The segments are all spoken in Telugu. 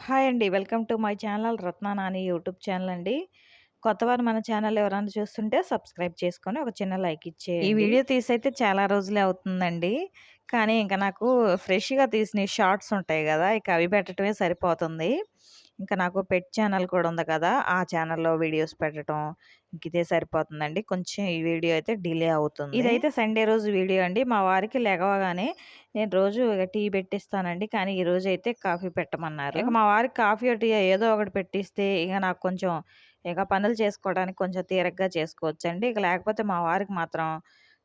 హాయ్ అండి. Welcome to my channel Ratna Nani YouTube channel అండి. కొత్తవారు మన ఛానల్ ఎవరైనా చూస్తుంటే సబ్స్క్రైబ్ చేసుకొని ఒక చిన్న లైక్ ఈ ఇచ్చేయండి. వీడియో తీసైతే చాలా రోజులే అవుతుందండి. కానీ ఇంక నాకు ఫ్రెష్‌గా తీసిన షార్ట్స్ ఉంటాయి గదా! ఇక అవి పెట్టడమే సరిపోతుంది. ఇంకా నాకు పెట్ ఛానల్ కూడా ఉంది కదా! ఆ ఛానల్‌లో వీడియోస్ పెట్టడం ఇంక ఇదే సరిపోతుందండి. కొంచెం ఈ వీడియో అయితే డిలే అవుతుంది. ఇదైతే సండే రోజు వీడియో అండి. మా వారికి లెగవగానే నేను రోజు టీ పెట్టిస్తానండి. కానీ ఈరోజైతే కాఫీ పెట్టమన్నారు. ఇక మా వారికి కాఫీ, టీ ఏదో ఒకటి పెట్టిస్తే ఇగ నాకు కొంచెం ఇక పనులు చేసుకోవడానికి కొంచెం తీరిగ్గా చేసుకోవచ్చండి. ఇక లేకపోతే మా వారికి మాత్రం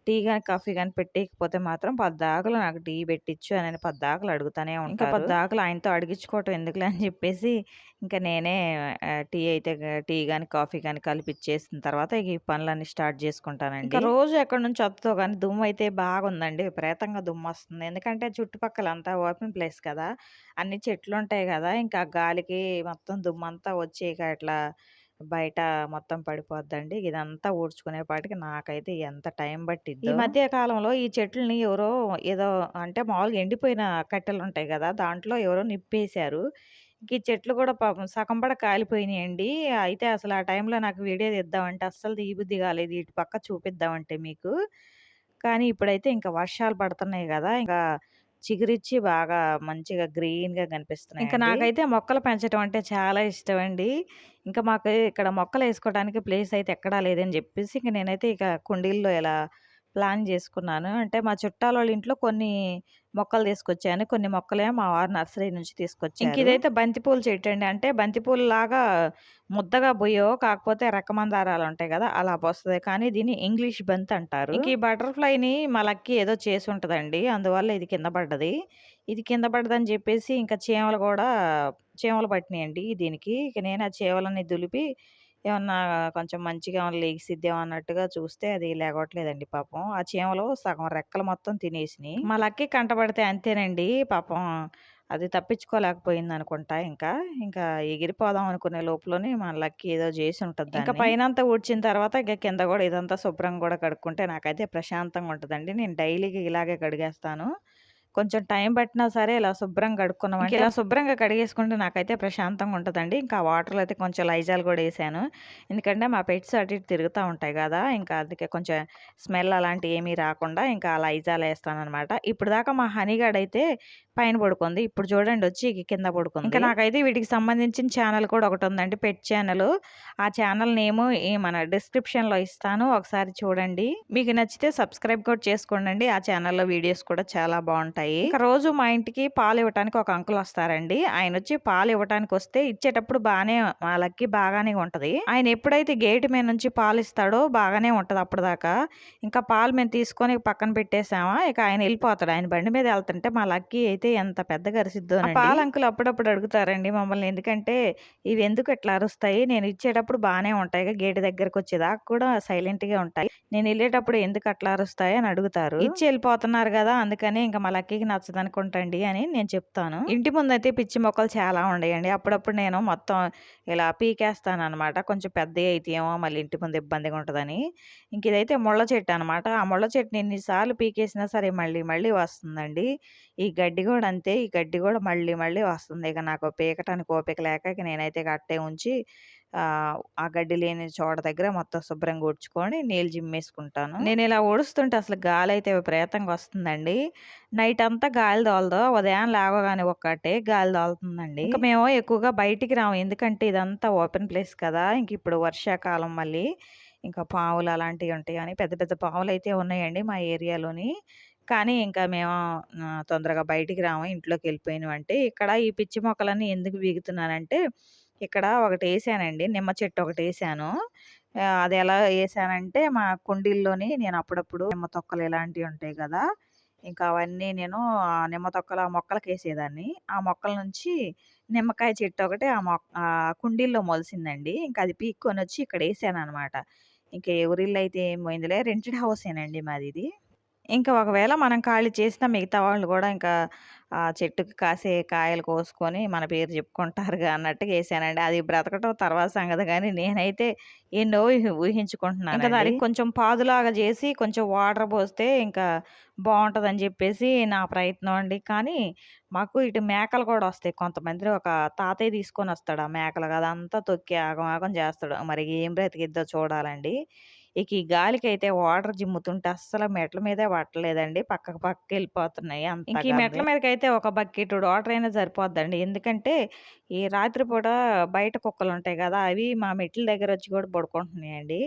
టీ గాని, కాఫీ గాని పెట్టీయకపోతే మాత్రం పద్దాకల నాకు టీ పెట్టిచ్చు అని పద్దాకల అడుగుతానే ఇంకా ఉంటారు. పద్దాకల ఆయనతో అడిగించుకోవటం ఎందుకులే అని చెప్పేసి ఇంకా నేనే టీ అయితే టీ గాని, కాఫీ గాని కలిపిచ్చేసిన తర్వాత ఇక ఈ పనులన్నీ స్టార్ట్ ఇంకా చేసుకుంటానండి. రోజు ఎక్కడి నుంచో వత్తదో గానీ దుమ్మయితే బాగుందండి. విపరీతంగా దుమ్మొస్తుంది. ఎందుకంటే చుట్టుపక్కలంతా ఓపెన్ ప్లేస్ కదా! అన్ని చెట్లుంటాయి గదా! ఇంకా ఆ గాలికి మొత్తం దుమ్మంతా వచ్చి ఇక ఇట్లా బయట మొత్తం పడిపోద్దండి. ఇదంతా ఊడ్చుకునేపాటికి నాకైతే ఎంత టైం ఈ పట్టిద్దో. మధ్య కాలంలో ఈ చెట్లని ఎవరో ఏదో అంటే మామూలుగా ఎండిపోయిన కట్టెలుంటాయి గదా! దాంట్లో ఎవరో నిప్పేశారు. ఇంక ఈ చెట్లు కూడా పాపం సగంబడ కాలిపోయినియండి. అయితే అసలు ఆ టైంలో నాకు వీడియో తీద్దామంటే అస్సలు తీయబుద్ధి కాలేదు. ఇటు పక్క చూపిద్దామంటే మీకు. కానీ ఇప్పుడైతే ఇంకా వర్షాలు పడుతున్నాయి గదా! ఇంకా చిగురిచ్చి బాగా మంచిగా గ్రీన్‌గా ఇంకా కనిపిస్తున్నాయండి. నాకైతే మొక్కలు పెంచడం అంటే చాలా ఇష్టమండి. ఇంకా మాకు ఇక్కడ మొక్కలేసుకోవడానికి ప్లేస్ అయితే ఎక్కడా లేదని జెప్పేసి ఇంక నేనైతే ఇక కుండీల్లో ఇలా ప్లాన్ జేసుకున్నాను. అంటే మా చుట్టాలోళ్ళ ఇంట్లో కొన్ని మొక్కలు తీసుకొచ్చాను. కొన్ని మొక్కలేమో మా వారు నర్సరీ నుంచి ఇంక తీసుకొచ్చారు. ఇదైతే బంతిపూల చెట్టండి. అంటే బంతిపూలులాగా ముద్దగా బొయ్యవు. కాకపోతే రెక్కమందారాలుంటాయి గదా! అలా బొస్తది. కానీ దీన్ని ఇంగ్లీష్ బంతి అంటారు. ఇంక ఈ బటర్‌ఫ్లైని మా లక్కీ ఏదో చేసుంటదండి. అందువల్ల ఇది కింద పడ్డది. ఇది కింద పడ్డదని జెప్పేసి ఇంకా చీమలు గూడా చీమలు పట్టినియండి దీనికి. ఇక నేను ఆ చీమలన్నీ దులిపి ఏమన్నా కొంచెం మంచిగా ఏమన్నా లెగిసిద్దేమో అన్నట్టుగా చూస్తే అది లెగవట్లేదండి పాపం. ఆ చీమలు సగం రెక్కలు మొత్తం తినేసినియి. మా లక్కీ కంటపడితే అంతేనండి పాపం అది తప్పించుకోలేకపోయిందనుకుంటా ఇంకా. ఇంకా ఎగిరిపోదాం అనుకునే లోపులోనే మా లక్కీ ఏదో జేసుంటది ఇంకా దాన్ని. పైనంతా ఊడ్చిన తర్వాత ఇక కింద గూడా ఇదంతా శుభ్రంగా గూడా కడుక్కుంటే నాకైతే ప్రశాంతంగా ఉంటదండి. నేను డైలీగా ఇలాగే కడిగేస్తాను. కొంచెం టైం పట్టినా సరే ఇలా శుభ్రంగా ఇంక కడుక్కున్నామంటే ఇలా శుభ్రంగా కడిగేసుకుంటే నాకైతే ప్రశాంతంగా ఉంటదండి. ఇంకా వాటర్‌లో అయితే కొంచెం లైజాల్ గూడా ఏసాను. ఎందుకంటే మా పెట్స్ అటు ఇటు తిరుగుతా ఉంటాయి గదా! ఇంకా అందుకే కొంచెం స్మెల్ అలాంటివి ఏమీ రాకుండా ఇంకా ఆ లైజాల్ ఏస్తాననమాట. ఇప్పటిదాకా మా హనీగాడయితే పైన పడుకుంది. ఇప్పుడు చూడండి వచ్చి ఇక కింద ఇంకా పడుకుంది. నాకైతే వీటికి సంబంధించిన ఛానల్ కూడా ఒకటుందండి. Pet channel. ఆ ఛానల్ నేము ఈ మన డిస్క్రిప్షన్‌లో ఇస్తాను. ఒకసారి చూడండి. మీకు నచ్చితే సబ్స్క్రైబ్ కూడా చేసుకోండండి. ఆ ఛానల్‌లో వీడియోస్ కూడా చాలా బావుంటాయి. ఇక రోజు మా ఇంటికి పాలు ఇవ్వటానికి ఒక అంకుల్ వస్తారండి. ఆయనొచ్చి పాలు ఇవ్వటానికొస్తే ఇచ్చేటప్పుడు బానే మా లక్కీ బాగానే ఉంటది. ఆయన ఎప్పుడైతే గేట్ మీద నుంచి పాలిస్తాడో బాగానే ఉంటది అప్పటిదాకా. ఇంకా పాలు మేము తీసుకొని పక్కన పెట్టేసామా ఇక ఆయన ఎళ్ళిపోతాడు. ఆయన బండి మీద ఎళ్తుంటే మా లక్కీ అయితే ఎంత పెద్దగా ఆ అరిసిద్దోనండి. పాల అంకుల్ అప్పుడప్పుడు అడుగుతారండి మమ్మల్ని. ఎందుకంటే ఇవి ఎందుకు ఇట్లా అరుస్తాయి? నేను ఇచ్చేటప్పుడు బానే ఉంటాయిగా గేట్ దగ్గరకొచ్చేదాకా కూడా సైలెంట్‌గే ఉంటాయి. నేను ఎళ్ళేటప్పుడు ఎందుకు అట్లా అరుస్తాయి అని అడుగుతారు. ఇచ్చి ఎళ్ళిపోతున్నారు గదా! అందుకని ఇంక మా లక్కీకి నచ్చదనుకుంటండి అని నేను చెప్తాను. ఇంటి ముందయితే పిచ్చి మొక్కలు చాలా ఉండేయండి. అప్పుడప్పుడు నేను మొత్తం ఇలా పీకేస్తాననమాట. కొంచెం పెద్దయి అయితేయేమో మళ్ళీ ఇంటి ముందు ఇబ్బందిగా ఉంటదని. ఇంక ఇదైతే ముళ్ళ చెట్టు అనమాట. ఆ ముళ్ళ చెట్టుని ఎన్ని సార్లు పీకేసినా సరే మళ్ళీ మళ్ళీ వస్తుందండి. ఈ గడ్డి గూడా అంతే. ఈ గడ్డి గూడా మళ్ళీ మళ్ళీ వస్తుంది. ఇక నాకు పీకటానికి ఓపిక లేక ఇక నేనైతే అట్టే ఉంచి ఆ గడ్డి లేని చోట దగ్గర మొత్తం శుభ్రంగా ఊడ్చుకొని నీళ్ళు జిమ్మేసుకుంటాను. నేనిలా ఊడుస్తుంటే అసలు గాలైతే విపరీతంగా వస్తుందండి. నైట్ అంతా గాలి తోలదు. ఉదయాన లేవగానే ఒక్కటే గాలి తోలుతుందండి. ఇంక మేము ఎక్కువగా బయటికి రాము. ఎందుకంటే ఇదంతా ఓపెన్ ప్లేస్ కదా! ఇంక ఇప్పుడు వర్షాకాలం మళ్ళీ. ఇంకా పాములు అలాంటివి ఉంటాయని పెద్ద పెద్ద పాములైతే ఉన్నాయండి మా ఏరియాలోని. కానీ ఇంకా మేము తొందరగా బయటికి రాము. ఇంట్లోకెళ్ళిపోయినవంటే ఇక్కడ ఈ పిచ్చి మొక్కలన్నీ ఎందుకు పీకుతున్నానంటే ఇక్కడ ఒకటి వేసానండి నిమ్మ చెట్టు ఒకటి వేసాను అది ఎలా వేసానంటే మా కుండీల్లోని నేను అప్పుడప్పుడు నిమ్మ తొక్కలు ఇలాంటివి ఉంటాయి కదా ఇంకా అవన్నీ నేను నిమ్మ తొక్కలు ఆ మొక్కలకేసేదాన్ని. ఆ మొక్కల నుంచి నిమ్మకాయ చెట్టు ఒకటి ఆ మొక్క కుండీల్లో మొలిసిందండి. ఇంకా అది పీక్కొనొచ్చి ఇక్కడ వేసాను అనమాట ఇంకా ఎవరిల్లు అయితే ఏం పోయిందిలే. రెంటెడ్ హౌసేనండి మాదిది. ఇంకా ఒకవేళ మనం ఖాళీ చేసినా మిగతా వాళ్ళు కూడా ఇంకా ఆ చెట్టుకి కాసే కాయలు కోసుకొని మన పేరు చెప్పుకుంటారుగా అన్నట్టుగా వేసానండి. అది బ్రతకటం తర్వాత సంగతి. కానీ నేనైతే ఎన్నో ఊహి- ఊహించుకుంటున్నాను ఇంకా దానికి కొంచెం పాదులాగా చేసి కొంచెం వాటర్ పోస్తే ఇంకా బాగుంటుందని చెప్పేసి నా ప్రయత్నం అండి. కానీ మాకు ఇటు మేకలు కూడా వస్తాయి. కొంతమంది ఒక తాతయ్య తీసుకొని వస్తాడు ఆ మేకలు అదంతా తొక్కి ఆగం ఆగం చేస్తాడు. మరి ఏం బ్రతికిద్దో చూడాలండి. ఇక ఈ గాలికి అయితే వాటర్ జిమ్ముతుంటే అస్సలు మెట్ల మీదే పట్టలేదండి. పక్కకు పక్కకి వెళ్ళిపోతున్నాయి అంత ఇంక ఈ మెట్ల మీదకి అయితే ఒక బకెట్ వాటర్ అయినా సరిపోద్దండి. ఎందుకంటే ఈ రాత్రిపూట బయట కుక్కలు ఉంటాయి కదా అవి మా మెట్ల దగ్గర వచ్చి కూడా పడుకుంటున్నాయండి.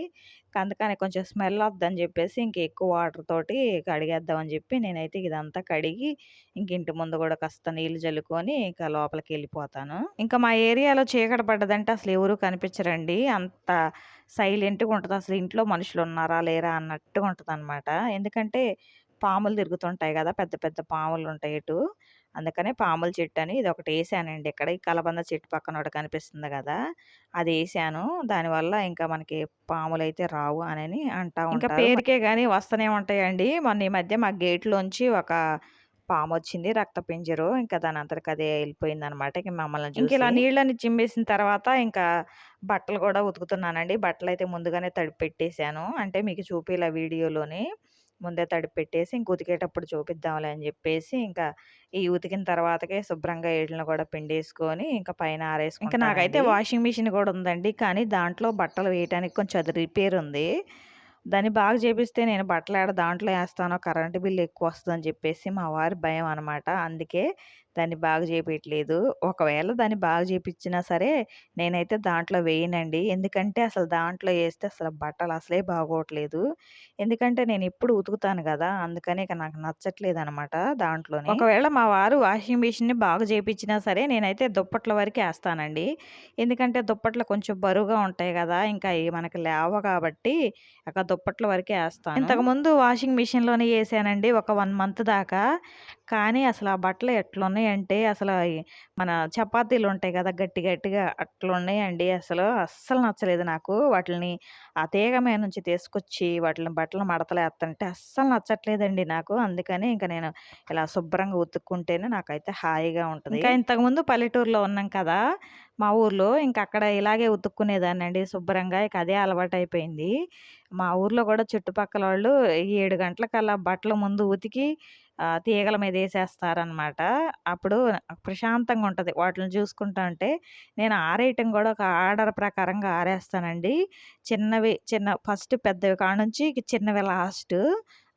అందుకని కొంచెం స్మెల్ వద్దని చెప్పేసి ఇంక ఎక్కువ వాటర్ తోటి కడిగేద్దామని చెప్పి నేనైతే ఇదంతా కడిగి ఇంక ఇంటి ముందు కూడా కాస్త నీళ్ళు చల్లుకొని ఇంకా లోపలికి వెళ్ళిపోతాను. ఇంకా మా ఏరియాలో చీకట పడ్డదంటే అసలు ఎవరు కనిపించరండి. అంత సైలెంట్గా ఉంటుంది. అసలు ఇంట్లో మనుషులు ఉన్నారా లేరా అన్నట్టుగా ఉంటుంది అనమాట ఎందుకంటే పాములు తిరుగుతుంటాయి కదా పెద్ద పెద్ద పాములు ఉంటాయి ఇటు. అందుకనే పాముల చెట్టు అని ఇది ఒకటి వేసానండి ఇక్కడ ఈ కలబంద చెట్టు పక్కన ఒకటి కనిపిస్తుంది కదా! అది వేసాను దానివల్ల ఇంకా మనకి పాములు అయితే రావు అని అంటా ఇంకా పేరుకే కానీ వస్తూనే ఉంటాయండి. మొన్న ఈ మధ్య మా గేట్లోంచి ఒక పాము వచ్చింది రక్త పింజరు ఇంకా దాని అంతటికి అదే వెళ్ళిపోయింది అనమాట ఇంక మమ్మల్ని ఇంక ఇలా నీళ్ళని చిమ్మేసిన తర్వాత ఇంకా బట్టలు కూడా ఉతుకుతున్నానండి. బట్టలు అయితే ముందుగానే తడిపి పెట్టేశాను అంటే మీకు చూపిలా వీడియోలోని ముందే తడిపి పెట్టేసి ఇంక ఉతికేటప్పుడు చూపిద్దాంలే అని చెప్పేసి ఇంకా ఈ ఉతికిన తర్వాతకే శుభ్రంగా ఏళ్ళని కూడా పిండేసుకొని ఇంకా పైన ఆరేసుకుంటాను ఇంకా నాకైతే వాషింగ్ మిషన్ కూడా ఉందండి. కానీ దాంట్లో బట్టలు వేయడానికి కొంచెం అది రిపేర్ ఉంది. దాన్ని బాగా చేపిస్తే నేను బట్టలు ఆడ దాంట్లో వేస్తాను కరెంటు బిల్లు ఎక్కువ వస్తుందని చెప్పేసి మా వారి భయం అనమాట అందుకే దాన్ని బాగా చేపించలేదు ఒకవేళ దాన్ని బాగా చేపించినా సరే నేనైతే దాంట్లో వేయనండి. ఎందుకంటే అసలు దాంట్లో వేస్తే అసలు బట్టలు అసలే బాగోట్లేదు. ఎందుకంటే నేను ఎప్పుడు ఉతుకుతాను కదా! అందుకని ఇక నాకు నచ్చట్లేదు అనమాట దాంట్లో ఒకవేళ మా వారు వాషింగ్ మిషన్ని బాగా చేపించినా సరే నేనైతే దుప్పట్ల వరకు వేస్తానండి. ఎందుకంటే దుప్పట్లు కొంచెం బరువుగా ఉంటాయి కదా! ఇంకా మనకి లేవ కాబట్టి ఒక దుప్పట్ల వరకే వేస్తాను. ఇంతకుముందు వాషింగ్ మిషన్లోనే వేసానండి ఒక వన్ మంత్ దాకా. కానీ అసలు ఆ బట్టలు ఉన్నాయంటే అసలు మన చపాతీలు ఉంటాయి కదా గట్టి గట్టిగా అట్లున్నాయండి అసలు అస్సలు నచ్చలేదు నాకు. వాటిని ఆ తీగ మీద నుంచి తీసుకొచ్చి వాటిని బట్టలు మడతలేస్తుంటే అస్సలు నచ్చట్లేదండి నాకు. అందుకని ఇంకా నేను ఇలా శుభ్రంగా ఉతుక్కుంటేనే నాకైతే హాయిగా ఉంటుంది. ఇంకా ఇంతకుముందు పల్లెటూరులో ఉన్నాం కదా మా ఊర్లో ఇంకా అక్కడ ఇలాగే ఉతుక్కునేదాన్ని అండి శుభ్రంగా. ఇక అదే అలవాటు అయిపోయింది మా ఊర్లో కూడా చుట్టుపక్కల వాళ్ళు ఏడు గంటలకల్లా బట్టలు ముందు ఉతికి తీగల మీద వేసేస్తారనమాట అప్పుడు ప్రశాంతంగా ఉంటుంది. వాటిని చూసుకుంటా ఉంటే నేను ఆరేయటం కూడా ఒక ఆర్డర్ ప్రకారంగా ఆరేస్తానండి. చిన్నవి చిన్న ఫస్ట్ పెద్దవి కాడ నుంచి చిన్నవి లాస్ట్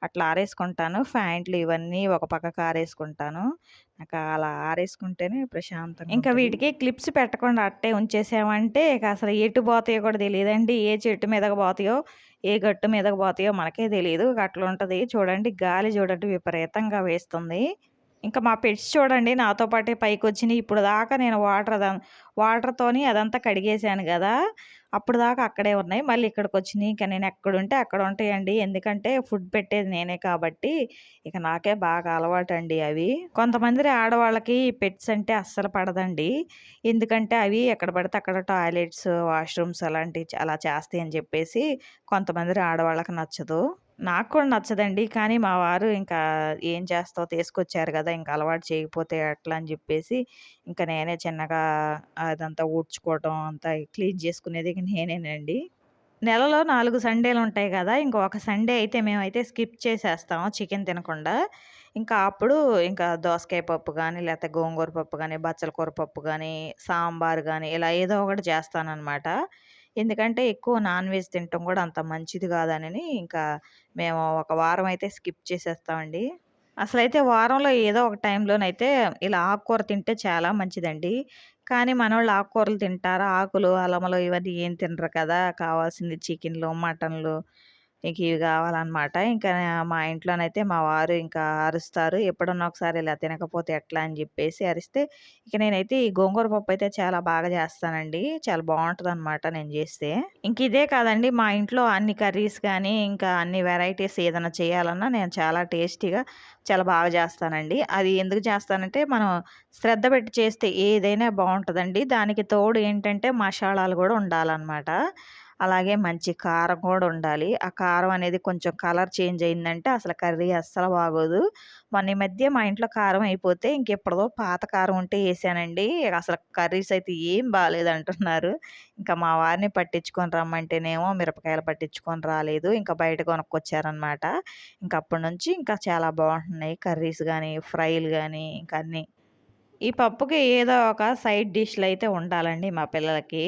అట్లా ఆరేసుకుంటాను. ప్యాంట్లు ఇవన్నీ ఒక పక్కకు ఆరేసుకుంటాను. నాకు అలా ఆరేసుకుంటేనే ప్రశాంతంగా ఇంకా వీటికి క్లిప్స్ పెట్టకుండా అట్టే ఉంచేసామంటే ఇక అసలు ఎటు పోతాయో కూడా తెలియదండి. ఏ చెట్టు మీదకి పోతాయో ఏ గట్టు మీదకి పోతాయో మనకే తెలియదు. అట్లా ఉంటుంది. చూడండి గాలి చూడండి విపరీతంగా వేస్తుంది. ఇంకా మా పెట్స్ చూడండి నాతో పాటే పైకి వచ్చినాయి ఇప్పుడు దాకా నేను వాటర్ అదా వాటర్తోని అదంతా కడిగేసాను కదా. అప్పుడు దాకా అక్కడే ఉన్నాయి. మళ్ళీ ఇక్కడికి వచ్చినాయి ఇంకా నేను ఎక్కడుంటే అక్కడ ఉంటాయండి. ఎందుకంటే ఫుడ్ పెట్టేది నేనే కాబట్టి ఇక నాకే బాగా అలవాటు అండి అవి. కొంతమంది ఆడవాళ్ళకి పెట్స్ అంటే అస్సలు పడదండి. ఎందుకంటే అవి ఎక్కడ పడితే అక్కడ టాయిలెట్స్ వాష్రూమ్స్ అలాంటివి అలా చేస్తాయి అని చెప్పేసి కొంతమంది ఆడవాళ్ళకి నచ్చదు. నాకు కూడా నచ్చదండి. కానీ మా వారు ఇంకా ఏం చేస్తావు తీసుకొచ్చారు కదా! ఇంకా అలవాటు చేయకపోతే అట్లా అని చెప్పేసి ఇంకా నేనే చిన్నగా అదంతా ఊడ్చుకోవటం అంతా క్లీన్ చేసుకునేది ఇక నేనేనండి. నెలలో నాలుగు సండేలు ఉంటాయి కదా! ఇంకా ఒక సండే అయితే మేమైతే స్కిప్ చేసేస్తాము చికెన్ తినకుండా. ఇంకా అప్పుడు ఇంకా దోసకాయ పప్పు కానీ లేకపోతే గోంగూర పప్పు కానీ బచ్చల కూర పప్పు కానీ సాంబార్ కానీ ఇలా ఏదో ఒకటి చేస్తానన్నమాట. ఎందుకంటే ఎక్కువ నాన్ వెజ్ తినటం కూడా అంత మంచిది కాదని ఇంకా మేము ఒక వారం అయితే స్కిప్ చేసేస్తామండి. అసలైతే వారంలో ఏదో ఒక టైంలోనైతే ఇలా ఆకుకూర తింటే చాలా మంచిదండి. కానీ మనోళ్ళు ఆకుకూరలు తింటారా? ఆకులు అలమలు ఇవన్నీ ఏం తినరు కదా? కావాల్సింది చికెన్లు మటన్లు. ఇంక ఇవి కావాలన్నమాట. ఇంకా మా ఇంట్లోనైతే మా వారు ఇంకా అరుస్తారు. ఎప్పుడన్నా ఒకసారి ఇలా తినకపోతే ఎట్లా అని చెప్పేసి అరిస్తే ఇక నేనైతే ఈ గోంగూర పప్పు అయితే చాలా బాగా చేస్తానండి. చాలా బాగుంటుంది అనమాట నేను చేస్తే. ఇంక ఇదే కాదండి మా ఇంట్లో అన్ని కర్రీస్ కానీ ఇంకా అన్ని వెరైటీస్ ఏదైనా చేయాలన్నా నేను చాలా టేస్టీగా చాలా బాగా చేస్తానండి. అది ఎందుకు చేస్తానంటే మనం శ్రద్ధ పెట్టి చేస్తే ఏదైనా బాగుంటుందండి. దానికి తోడు ఏంటంటే మసాలాలు కూడా ఉండాలన్నమాట. అలాగే మంచి కారం కూడా ఉండాలి. ఆ కారం అనేది కొంచెం కలర్ చేంజ్ అయిందంటే అసలు కర్రీ అస్సలు బాగోదు. మొన్న ఈ మధ్య మా ఇంట్లో కారం అయిపోతే ఇంకెప్పుడో పాత కారం ఉంటే వేసానండి. అసలు కర్రీస్ అయితే ఏం బాగాలేదు అంటున్నారు. ఇంకా మా వారిని పట్టించుకొని రమ్మంటేనేమో మిరపకాయలు పట్టించుకొని రాలేదు. ఇంకా బయట కొనుక్కొచ్చారనమాట ఇంకా అప్పటి నుంచి ఇంకా చాలా బాగుంటున్నాయి కర్రీస్ కానీ ఫ్రైలు కానీ ఇంకా అన్నీ. ఈ పప్పుకి ఏదో ఒక సైడ్ డిష్లు అయితే ఉండాలండి మా పిల్లలకి.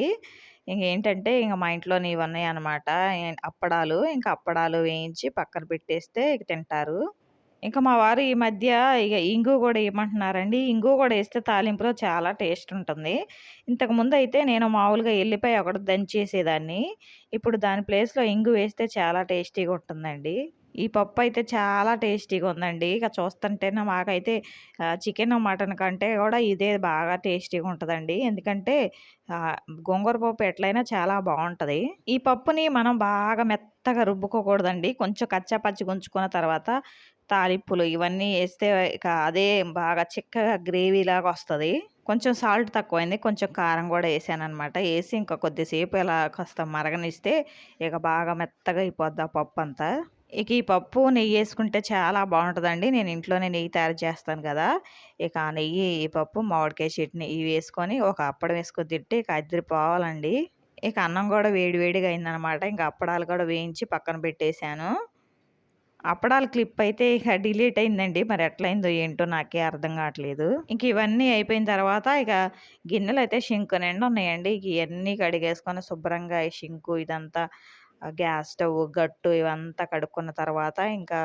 ఇంకేంటంటే ఇంక మా ఇంట్లోని ఇవన్నీ అనమాట అప్పడాలు ఇంకా అప్పడాలు వేయించి పక్కన పెట్టేస్తే ఇక తింటారు. ఇంకా మా వారు ఈ మధ్య ఇక ఇంగు కూడా ఏమంటున్నారండి ఇంగు కూడా వేస్తే తాలింపులో చాలా టేస్ట్ ఉంటుంది. ఇంతకుముందు అయితే నేను మామూలుగా ఎల్లిపాయ ఒకటి దంచేసేదాన్ని. ఇప్పుడు దాని ప్లేస్లో ఇంగు వేస్తే చాలా టేస్టీగా ఉంటుందండి. ఈ పప్పు అయితే చాలా టేస్టీగా ఉందండి. ఇక చూస్తుంటేనే మాకైతే చికెన్ మటన్ కంటే కూడా ఇదే బాగా టేస్టీగా ఉంటుందండి. ఎందుకంటే గోంగూర పప్పు ఎట్లయినా చాలా బాగుంటుంది. ఈ పప్పుని మనం బాగా మెత్తగా రుబ్బుకోకూడదండి. కొంచెం కచ్చా పచ్చి గుంచుకున్న తర్వాత తాలింపులు ఇవన్నీ వేస్తే ఇక అదే బాగా చిక్కగా గ్రేవీ లాగా వస్తుంది. కొంచెం సాల్ట్ తక్కువైంది. కొంచెం కారం కూడా వేసాను అనమాట వేసి ఇంకా కొద్దిసేపు ఇలా కాస్త మరగనిస్తే ఇక బాగా మెత్తగా అయిపోద్ది ఆ పప్పు అంతా ఇక ఈ పప్పు నెయ్యి వేసుకుంటే చాలా బాగుంటుందండి. నేను ఇంట్లోనే నెయ్యి తయారు చేస్తాను కదా! ఇక ఆ నెయ్యి ఈ పప్పు మామిడికాయ చట్నీ ఇవి వేసుకొని ఒక అప్పడం వేసుకొని తింటే ఇక అద్దరిపోవాలండి ఇక అన్నం కూడా వేడివేడిగా అయిందనమాట. ఇంకా అప్పడాలు కూడా వేయించి పక్కన పెట్టేశాను. అప్పడాల క్లిప్ అయితే ఇక డిలీట్ అయిందండి. మరి ఎట్లయిందో ఏంటో నాకే అర్థం కావట్లేదు. ఇంక ఇవన్నీ అయిపోయిన తర్వాత ఇక గిన్నెలు అయితే షింకు నిండా ఉన్నాయండి. ఇక ఇవన్నీ కడిగేసుకొని శుభ్రంగా ఈ షింకు ఇదంతా గ్యాస్ స్టవ్ గట్టు ఇవంతా కడుక్కున్న తర్వాత ఇంకా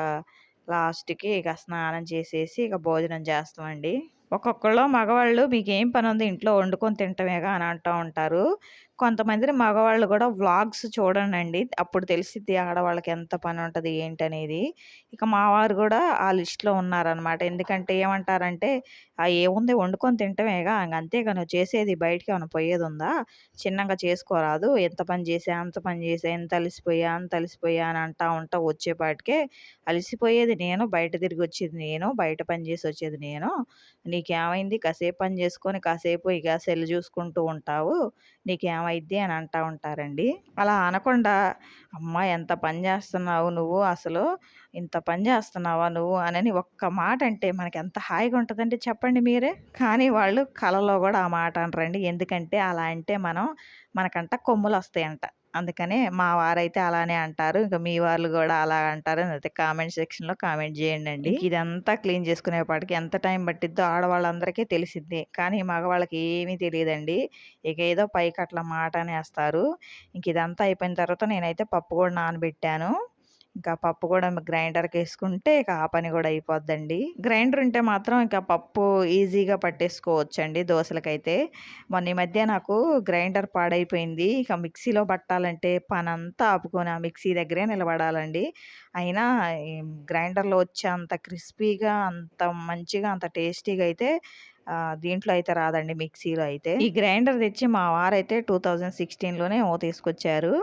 లాస్ట్కి ఇక స్నానం చేసేసి ఇక భోజనం చేస్తామండి. ఒక్కొక్కళ్ళు మగవాళ్ళు మీకేం పని ఉంది ఇంట్లో వండుకొని తింటమేగా అని అంటూ ఉంటారు. కొంతమంది మగవాళ్ళు కూడా వ్లాగ్స్ చూడండి అప్పుడు తెలిసిద్ది ఆడవాళ్ళకి ఎంత పని ఉంటుంది ఏంటనేది. ఇక మా వారు కూడా ఆ లిస్ట్లో ఉన్నారనమాట. ఎందుకంటే ఏమంటారంటే ఆ ఏముంది వండుకొని తింటమేగా అంతేగా నువ్వు చేసేది బయటికి ఏమైనా పోయేది ఉందా చిన్నగా చేసుకోరాదు. ఎంత పని చేసా అంత పని చేసా ఎంత అలిసిపోయా అంత అలిసిపోయా అని అంటా ఉంటా వచ్చేపాటికే అలిసిపోయేది నేను బయట తిరిగి వచ్చేది నేను బయట పని చేసి వచ్చేది నేను. నీకేమైంది? కాసేపు పని చేసుకొని కాసేపు ఇక సెల్ చూసుకుంటూ ఉంటావు. నీకేమైద్ది అని అంటూ ఉంటారండి. అలా అనకుండా అమ్మ ఎంత పని చేస్తున్నావు నువ్వు అసలు? ఇంత పని చేస్తున్నావా నువ్వు? అని ఒక్క మాట అంటే మనకి ఎంత హాయిగా ఉంటుందంటే చెప్పండి మీరే. కానీ వాళ్ళు కలలో కూడా ఆ మాట అనరండి. ఎందుకంటే అలా అంటే మనం మనకంట కొమ్ములు వస్తాయంట అందుకనే మా వారైతే అలానే అంటారు. ఇంకా మీ వాళ్ళు కూడా అలా అంటారు. అయితే కామెంట్ సెక్షన్లో కామెంట్ చేయండి అండి ఇదంతా క్లీన్ చేసుకునేపాటికి ఎంత టైం పట్టిద్దో ఆడవాళ్ళందరికీ తెలిసిద్ది. కానీ మగవాళ్ళకి ఏమీ తెలియదండి. ఇక ఏదో పైకి అట్లా మాట అనేస్తారు ఇంక ఇదంతా అయిపోయిన తర్వాత నేనైతే పప్పు కూడా నానబెట్టాను. ఇంకా పప్పు కూడా గ్రైండర్కి వేసుకుంటే ఇక ఆ పని కూడా అయిపోద్దండి. గ్రైండర్ ఉంటే మాత్రం ఇంకా పప్పు ఈజీగా పట్టేసుకోవచ్చండి దోశలకైతే మొన్న ఈ మధ్య నాకు గ్రైండర్ పాడైపోయింది. ఇక మిక్సీలో పట్టాలంటే పని అంతా ఆపుకొని ఆ మిక్సీ దగ్గరే నిలబడాలండి. అయినా గ్రైండర్లో వచ్చే అంత క్రిస్పీగా అంత మంచిగా అంత టేస్టీగా అయితే దీంట్లో అయితే రాదండి మిక్సీలో అయితే. ఈ గ్రైండర్ తెచ్చి మా వారైతే టూ థౌజండ్ సిక్స్టీన్లోనే ఓ తీసుకొచ్చారు.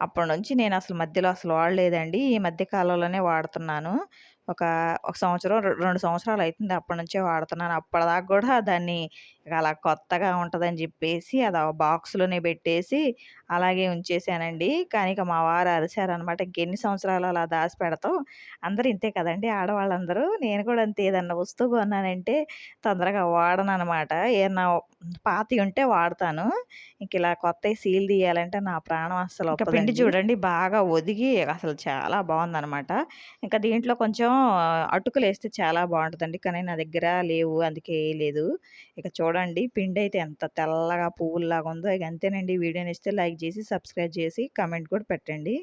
అప్పటి నుంచి నేను అసలు మధ్యలో అసలు వాడలేదండి. ఈ మధ్య కాలంలోనే వాడుతున్నాను. ఒక ఒక సంవత్సరం రెండు సంవత్సరాలు అవుతుంది అప్పటి నుంచే వాడుతున్నాను. అప్పటిదాకా కూడా దాన్ని అలా కొత్తగా ఉంటుందని చెప్పేసి అది బాక్స్లోనే పెట్టేసి అలాగే ఉంచేసానండి. కానీ ఇక మా వారు అరిశారనమాట ఇంకెన్ని సంవత్సరాలు అలా దాచి పెడతావు? అందరూ ఇంతే కదండి ఆడవాళ్ళందరూ. నేను కూడా అంతే ఏదన్నా వస్తువు కొన్నానంటే తొందరగా వాడను అనమాట ఏదన్నా పాతి ఉంటే వాడతాను. ఇంక ఇలా కొత్త సీల్ తీయాలంటే నా ప్రాణం అసలు పిండి చూడండి బాగా ఒదిగి అసలు చాలా బాగుందనమాట ఇంకా దీంట్లో కొంచెం అటుకులు వేస్తే చాలా బాగుంటుందండి కానీ నా దగ్గర లేవు అందుకే వేయలేదు ఇక చూడండి. పిండి అయితే ఎంత తెల్లగా పువ్వుల్లాగా ఉందో ఇక అంతేనండి వీడియోని ఇస్తే లైక్ చేసి సబ్స్క్రైబ్ చేసి కమెంట్ కూడా పెట్టండి.